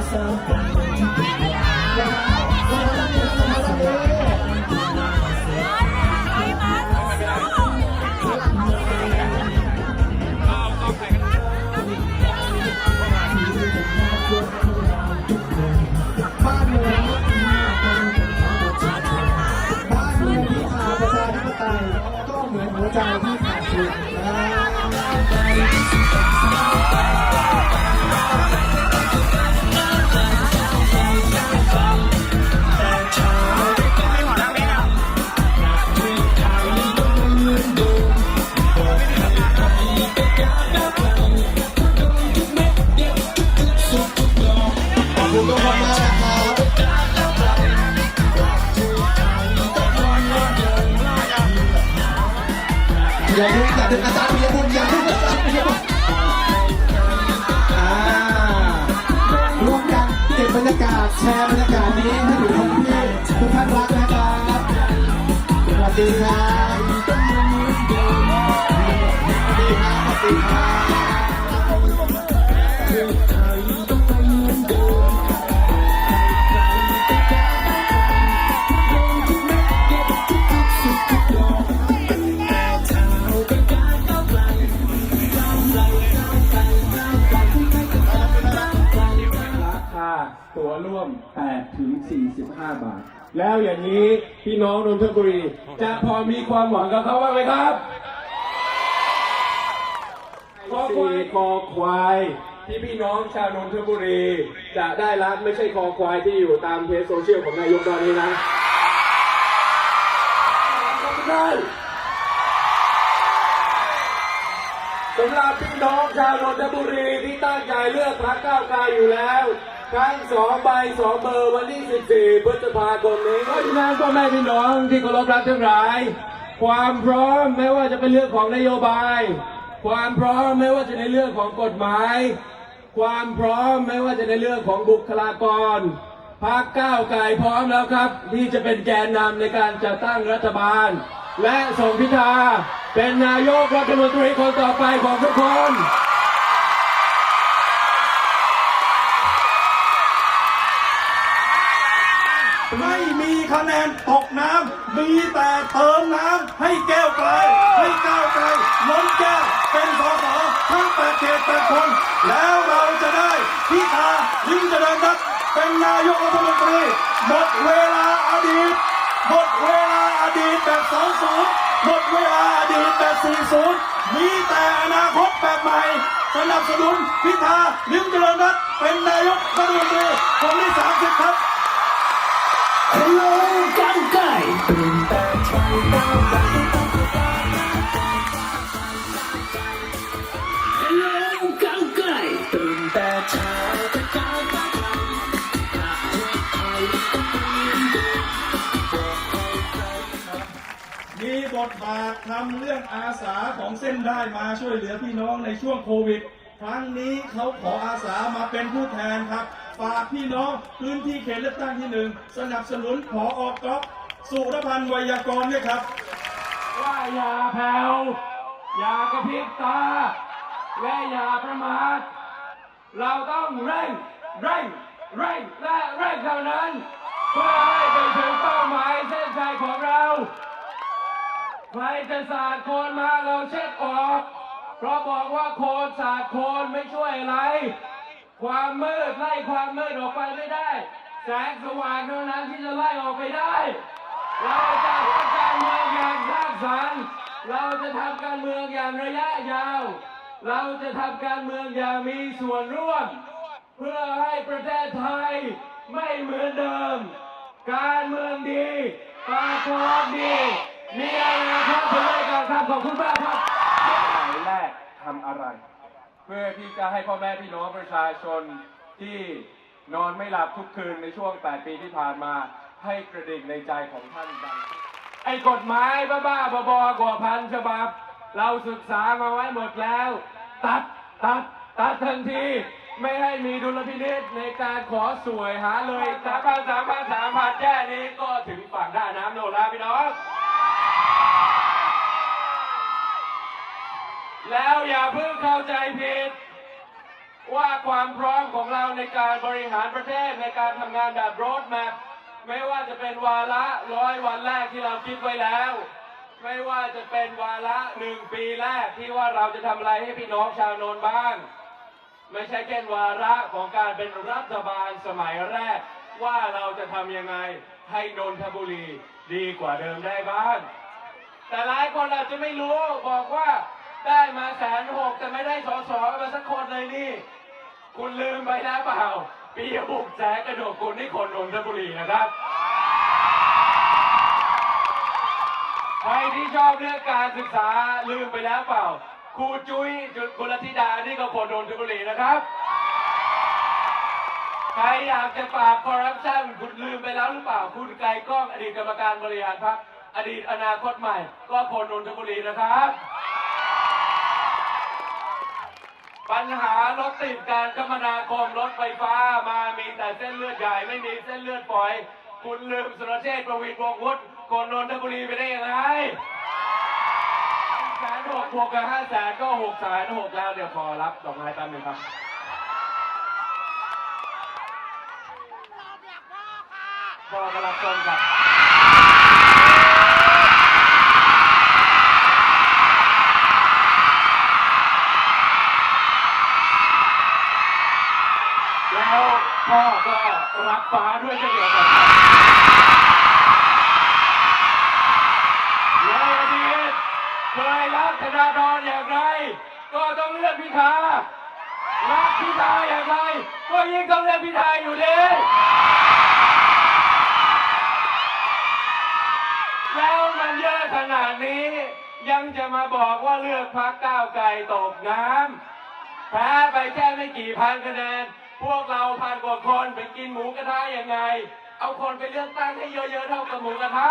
บ้ แชร์บรรยากาศนี้ให้ถึงคนที่ทุกท่านรักนะครับสวัสดีครับสวัสดีครับสวัสดีครับ ตั๋วร่วม8ถึง 45 บาท แล้วอย่างนี้พี่น้องนนทบุรี จะพอมีความหวังกับเขาบ้างไหมครับคอควายคอควายที่พี่น้องชาวนนทบุรี จะได้รับไม่ใช่คอควายที่อยู่ตามเพจโซเชียลของนายกตอนนี้นะสำหรับพี่น้องชาวนนทบุรีที่ตั้งใจเลือกพรรคก้าวไกลอยู่แล้ว ทั้งสองใบสองเบอร์วันที่ 14 พฤษภาคมนี้เพราะฉะนั้นพ่อแม่พี่น้องที่เคารพรักทั้งหลาย ความพร้อมไม่ว่าจะเป็นเรื่องของนโยบาย ความพร้อมไม่ว่าจะในเรื่องของกฎหมาย ความพร้อมไม่ว่าจะในเรื่องของบุคลากรพรรคก้าวไกลพร้อมแล้วครับ ที่จะเป็นแกนนำในการจัดตั้งรัฐบาล และส่งพิธาเป็นนายกรัฐมนตรีคนต่อไปของทุกคน ไม่มีคะแนนตกน้ำมีแต่เติมน้ำให้แก้วไกลให้ก้าวไกลล้นแก้วเป็นสสทั้งแปดเขตแปดคน แล้วเราจะได้พิธาลิมเจริญรัตน์เป็นนายกรัฐมนตรีหมดเวลาอดีตหมดเวลาอดีตแบบ20หมดเวลาอดีตแบบ40มีแต่อนาคตแบบใหม่สนับสนุนพิธาลิมเจริญรัตน์เป็นนายกรัฐมนตรีคนที่30ครับ โลก้าวไก่ตื่นแต่เช้าก้าวไก่ Hello ก้าวไก่ตื่นแต่เช้าจะกาวไก่จากเมืองไทยก็เปลี่ยนเดินบอกใครๆมีบทบาททำเรื่องอาสาของเส้นได้มาช่วยเหลือพี่น้องในช่วงโควิด ครั้งนี้เขาขออาสามาเป็นผู้แทนครับฝากพี่น้องพื้นที่เขตเลือกตั้งที่หนึ่งสนับสนุนขอออกก๊อฟสุรพันธ์ไวยากรณ์ด้วยครับ ว่าอย่าแผ่วอย่ากระพริบตา และอย่าประมาทเราต้องเร่งเร่งเร่งและเร่งเท่านั้นเพื่อให้ไปถึงเป้าหมายเส้นชัยของเราใครจะสาดโคนมาเราเช็ดออก เพราะบอกว่าโคลนสาดโคลนไม่ช่วยอะไร ความมืดไล่ความมืดออกไปไม่ได้ แสงสว่างเท่านั้นที่จะไล่ออกไปได้ เราจะทำการเมืองอย่างสร้างสรรค์เราจะทำการเมืองอย่างระยะยาว เราจะทำการเมืองอย่างมีส่วนร่วม เพื่อให้ประเทศไทยไม่เหมือนเดิม การเมืองดีปากท้องดีมีอะไรครับถึงได้การครับขอบคุณมากครับ แรกทำอะไร เพื่อที่จะให้พ่อแม่พี่น้องประชาชนที่นอนไม่หลับทุกคืนในช่วง 8 ปีที่ผ่านมาให้กระดิ่งในใจของท่านดังไอ้กฎหมายบ้าๆบอๆกว่าพันฉบับ เราศึกษามาไว้หมดแล้ว ตัดตัดตัดทันที ไม่ให้มีดุลพินิษในการขอสวยหาเลยสามพันสามพันสามพันแค่นี้ก็ถึงฝั่งด้าน้ำโนนแล้วพี่น้อง แล้วอย่าเพิ่งเข้าใจผิด ว่าความพร้อมของเราในการบริหารประเทศในการทำงานแบบโรดแมพไม่ว่าจะเป็นวาระร้อยวันแรกที่เราคิดไว้แล้ว ไม่ว่าจะเป็นวาระหนึ่งปีแรกที่ว่าเราจะทำอะไรให้พี่น้องชาวนนท์บ้าง ไม่ใช่แค่วาระของการเป็นรัฐบาลสมัยแรก ว่าเราจะทำยังไงให้นนทบุรีดีกว่าเดิมได้บ้างแต่หลายคนอาจจะไม่รู้บอกว่า ได้มาแสนหกแต่ไม่ได้สอสอมาสักคนเลยนี่ คุณลืมไปแล้วเปล่าปีบุกแสกระโดดคุณนี่คนนนทบุรีนะครับ ใครที่ชอบเรื่องการศึกษาลืมไปแล้วเปล่า ครูจุ้ยจุกุลธิดานี่ก็คนนนทบุรีนะครับ ใครอยากจะปราบคอร์รัปชันคุณลืมไปแล้วหรือเปล่า คุณไกลก้องอดีตกรรมการบริหารพรรคอดีตอนาคตใหม่ ก็คนนนทบุรีนะครับ ปัญหารถติดการคมนาคมรถไฟฟ้ามามีแต่เส้นเลือดใหญ่ไม่มีเส้นเลือดฝอย คุณลืมสุรเชษฐ์ประวิตรวงวุฒิคนนนทบุรีไปได้ยังไงแสนหกบวกกับห้าแสนก็หกแสนหกแล้วเดี๋ยวขอรับดอกไม้แป๊บหนึงครับพ่อกำลังชมกับ แล้วพ่อก็รักฟ้าด้วยเช่นเดียวกันครับในอดีตเคยรักธนาดรอย่างไร ก็ต้องเลือกพิธารักพิธาอย่างไร ก็ยิ่งต้องเลือกพิธาอยู่ดีแล้วมันเยอะขนาดนี้ ยังจะมาบอกว่าเลือกพักก้าวไกลตกน้ำแพ้ไปแค่ไม่กี่พันคะแนน พวกเราพันกว่าคนไปกินหมูกระทะยังไง เอาคนไปเลือกตั้งให้เยอะๆเท่ากับหมูกระทะ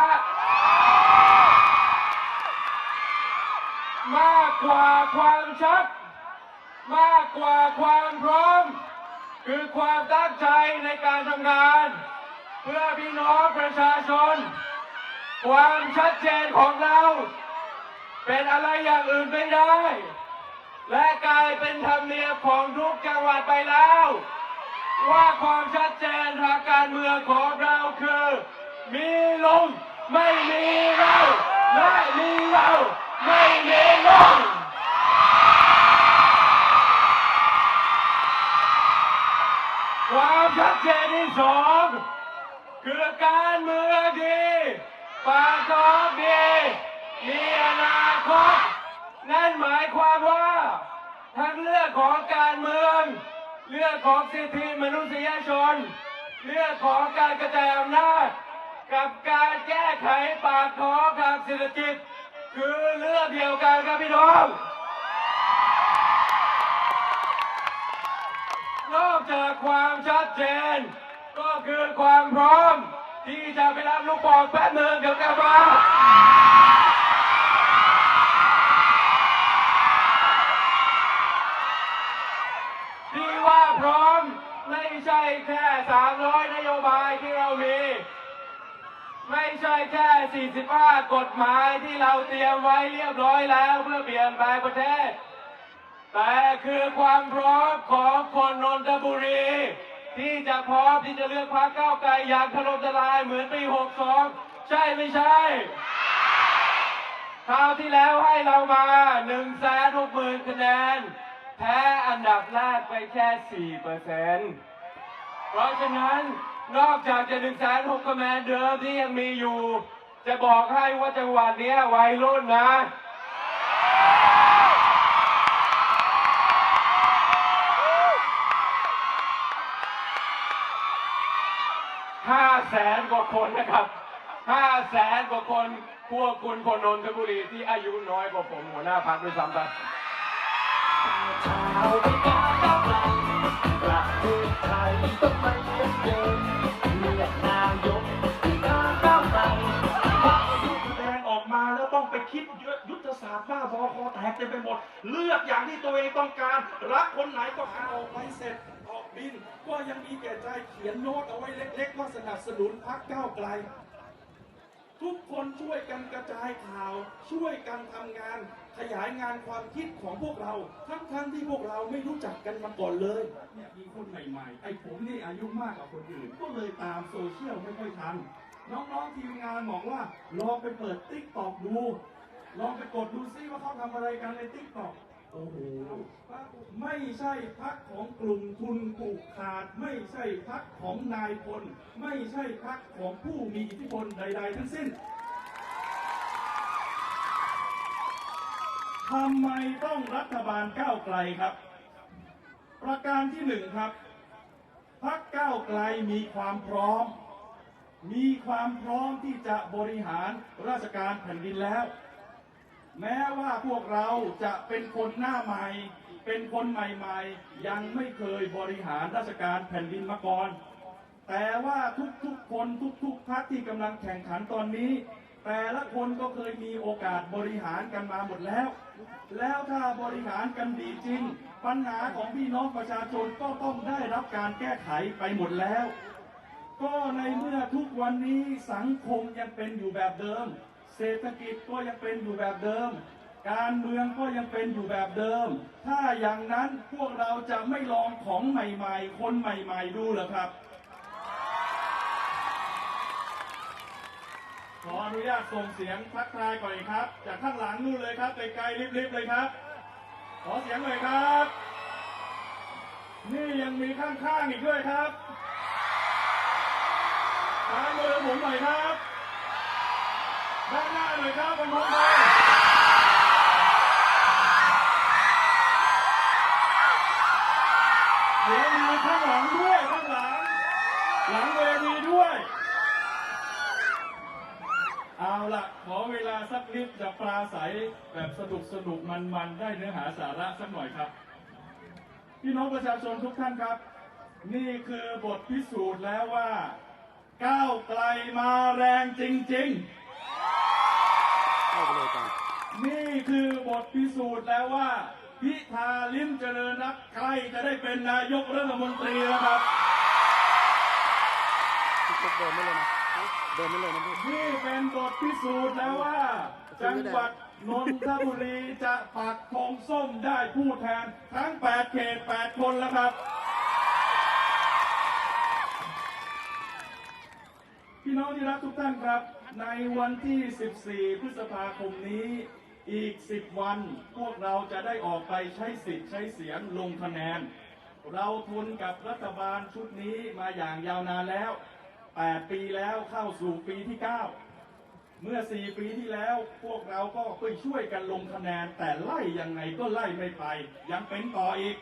มากกว่าความชัด มากกว่าความพร้อม คือความตั้งใจในการทำงาน เพื่อพี่น้องประชาชน ความชัดเจนของเรา เป็นอะไรอย่างอื่นไม่ได้ และกลายเป็นธรรมเนียมของทุกจังหวัดไปแล้ว ว่าความชัดเจนทางการเมืองของเราคือ มีลงไม่มีเราและมีเราไม่มีลงความชัดเจนที่สองคือการเมืองดีปากท้องดีมีอนาคต นั่นหมายความว่า ทั้งเรื่องของการเมือง เรื่องของสิทธิมนุษยชน เรื่องของการกระจายอำนาจ กับการแก้ไขปากท้องทางเศรษฐกิจ คือเรื่องเดียวกันครับพี่น้อง นอกจากความชัดเจน ก็คือความพร้อม ที่จะไปรับลูกบอลแป๊บหนึ่งเดี๋ยวกลับมา ใช่แค่ 300 นโยบายที่เรามี ไม่ใช่แค่ 45 กฎหมายที่เราเตรียมไว้เรียบร้อยแล้วเพื่อเปลี่ยนแปลงประเทศ แต่คือความพร้อมของคนนนทบุรี ที่จะพร้อมที่จะเลือกพรรคก้าวไกลอย่างถล่มทลายเหมือนปี 62 ใช่ไม่ใช่คราวที่แล้วให้เรามา1นึ่งแสนหกหมื่นคะแนน แพ้อันดับแรกไปแค่4เปอร์เซ็นต์ เพราะฉะนั้นนอกจากจะ1นึ่งแสนหกคะแนนเดิมที่ยังมีอยู่ จะบอกให้ว่าจังหวัดนี้ยวัยรุ่นนะ ห้าแสนกว่าคนนะครับ ห้าแสนกว่าคน พวกคุณคนนนทบุรีที่อายุน้อยกว่าผมหัวหน้าพักด้วยซ้ำไป ไปคิดยุทธศาสตร์บ้าบอคอแตกเต็มไปหมด เลือกอย่างที่ตัวเองต้องการ รักคนไหนก็เอาออกไปเสร็จออกบิน ก็ยังมีแก่ใจเขียนโน้ตเอาไว้เล็ก ๆ ว่าสนับสนุนพรรคก้าวไกล ทุกคนช่วยกันกระจายข่าว ช่วยกันทำงาน ขยายงานความคิดของพวกเรา ทั้งทั้งๆที่พวกเราไม่รู้จักกันมาก่อนเลยเนี่ยมีคนใหม่ๆไอ้ผมนี่อายุมากกว่าคนอื่น ก็เลยตามโซเชียลไม่ค่อยทัน น้องๆทีมงานบอกว่าลองไปเปิดติ๊กตอกดู ลองไปกดดูซิว่าเขาทำอะไรกันในติ๊กตอก โอ้โหไม่ใช่พักของกลุ่มทุนผูกขาด ไม่ใช่พักของนายพลไม่ใช่พักของผู้มีอิทธิพลใด ๆ ทั้งสิ้นทำไมต้องรัฐบาลก้าวไกลครับ ประการที่หนึ่งครับพักก้าวไกลมีความพร้อม มีความพร้อมที่จะบริหารราชการแผ่นดินแล้ว แม้ว่าพวกเราจะเป็นคนหน้าใหม่ เป็นคนใหม่ๆ ยังไม่เคยบริหารราชการแผ่นดินมาก่อน แต่ว่าทุกๆคนทุกๆพรรคที่กำลังแข่งขันตอนนี้ แต่ละคนก็เคยมีโอกาสบริหารกันมาหมดแล้ว แล้วถ้าบริหารกันดีจริง ปัญหาของพี่น้องประชาชนก็ต้องได้รับการแก้ไขไปหมดแล้ว ก็ในเมื่อทุกวันนี้สังคมยังเป็นอยู่แบบเดิม เศรษฐกิจก็ยังเป็นอยู่แบบเดิม การเมืองก็ยังเป็นอยู่แบบเดิม ถ้าอย่างนั้นพวกเราจะไม่ลองของใหม่ๆ คนใหม่ๆดูเหรอครับ ขออนุญาตส่งเสียงทักทายก่อนครับ จากข้างหลังนู่นเลยครับไกลๆริบๆเลยครับ ขอเสียงหน่อยครับ นี่ยังมีข้างๆอีกด้วยครับซ้ายมือผมหน่อยครับ ด้านหน้าหน่อยครับบนรถเลยเดี๋ยวมีข้างหลังด้วยข้างหลัง หลังเวทีด้วย เอาละขอเวลาสักนิดจะปราศัยแบบสนุกสนุกมันมันๆได้เนื้อหาสาระสักหน่อยครับ พี่น้องประชาชนทุกท่านครับ นี่คือบทพิสูจน์แล้วว่า ก้าวไกลมาแรงจริง ๆ นี่คือบทพิสูจน์แล้วว่า พิธาลิ้มเจริญรัตน์ใกล้จะได้เป็นนายกรัฐมนตรีแล้วครับ เดินไม่เลยนะเดินไม่เลยนะพี่ นี่เป็นบทพิสูจน์แล้วว่า จังหวัดนนทบุรีจะปักธงส้มได้ผู้แทน ทั้ง 8 เขต 8 คนแล้วครับ พี่น้องที่รักทุกท่านครับ ในวันที่ 14 พฤษภาคมนี้อีก 10 วันพวกเราจะได้ออกไปใช้สิทธิ์ใช้เสียงลงคะแนน เราทนกับรัฐบาลชุดนี้มาอย่างยาวนานแล้ว 8 ปีแล้วเข้าสู่ปีที่ 9 เมื่อ 4 ปีที่แล้วพวกเราก็ไปช่วยกันลงคะแนน แต่ไล่ยังไงก็ไล่ไม่ไป ยังเป็นต่ออีก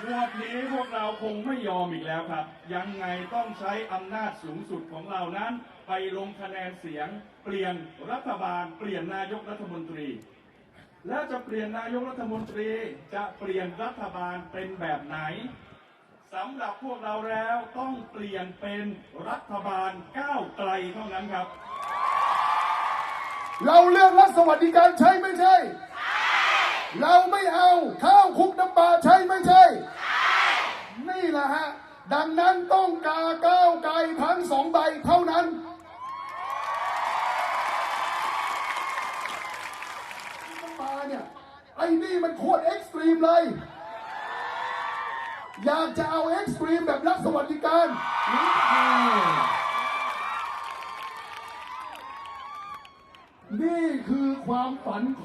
งวดนี้พวกเราคงไม่ยอมอีกแล้วครับ ยังไงต้องใช้อำนาจสูงสุดของเรานั้น ไปลงคะแนนเสียง เปลี่ยนรัฐบาล เปลี่ยนนายกรัฐมนตรี แล้วจะเปลี่ยนนายกรัฐมนตรีจะเปลี่ยนรัฐบาลเป็นแบบไหนสำหรับพวกเราแล้วต้องเปลี่ยนเป็นรัฐบาลก้าวไกลเท่านั้นครับ เราเลือกรัฐสวัสดิการใช่ไม่ใช่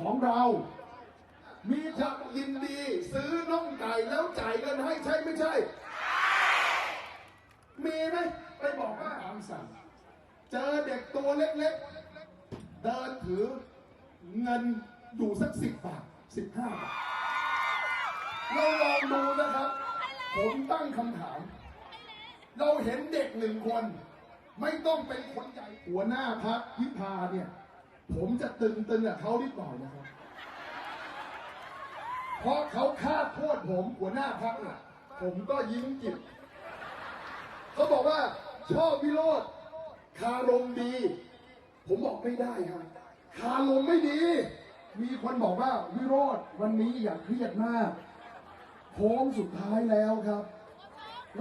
ของเรา มีคนยินดีซื้อน่องไก่แล้วจ่ายเงินให้ใช่ไม่ใช่ มีไหมไปบอกว่าตามสั่งเจอเด็กตัวเล็กๆ เดินถือเงินอยู่สักสิบบาทสิบห้าบาทเราลองดูนะครับ ผมตั้งคำถาม เราเห็นเด็กหนึ่งคน ไม่ต้องเป็นคนใหญ่หัวหน้าพักวิพาเนี่ย ผมจะตึงตึงกับเขานิดหน่อยนะครับ เพราะเขาฆ่าโทษผมหัวหน้าพักเนี่ยผมก็ยิ้มจิบเขาบอกว่าชอบวิโรธคารมดี ผมบอกไม่ได้ครับคารมไม่ดี มีคนบอกว่าวิโรธวันนี้อย่าเครียดมากโค้งสุดท้ายแล้วครับ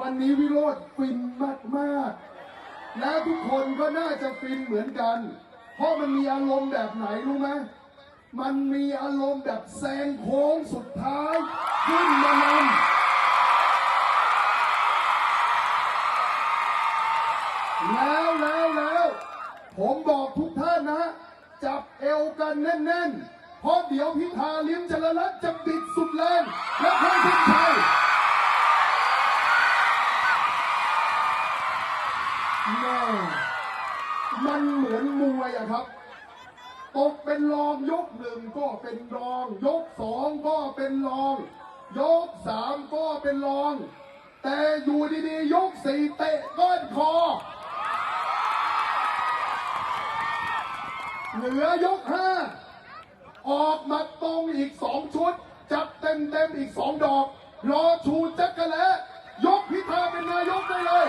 วันนี้วิโรธฟินมากมากๆแล้วทุกคนก็น่าจะฟินเหมือนกัน เพราะมันมีอารมณ์แบบไหนรู้ไหมมันมีอารมณ์แบบแซงโค้งสุดท้ายขึ้นมานำแล้วแล้วแล้วผมบอกทุกท่านนะ จับเอวกันแน่นๆ เพราะเดี๋ยวพิธาลิ้มจรรัตจะบิดสุดแรงและค่อยเส้นชัยแม่ มันเหมือนมวยอะครับ ตกเป็นรองยกหนึ่งก็เป็นรอง ยกสองก็เป็นรอง ยกสามก็เป็นรอง แต่อยู่ดีๆ ยกสี่เตะก้นคอ เหลือยกห้าออกมาตรงอีกสองชุด จับเต็มเต็มๆอีกสองดอก รอชูจักรแล้ยกพิธาเป็นนายกได้เลย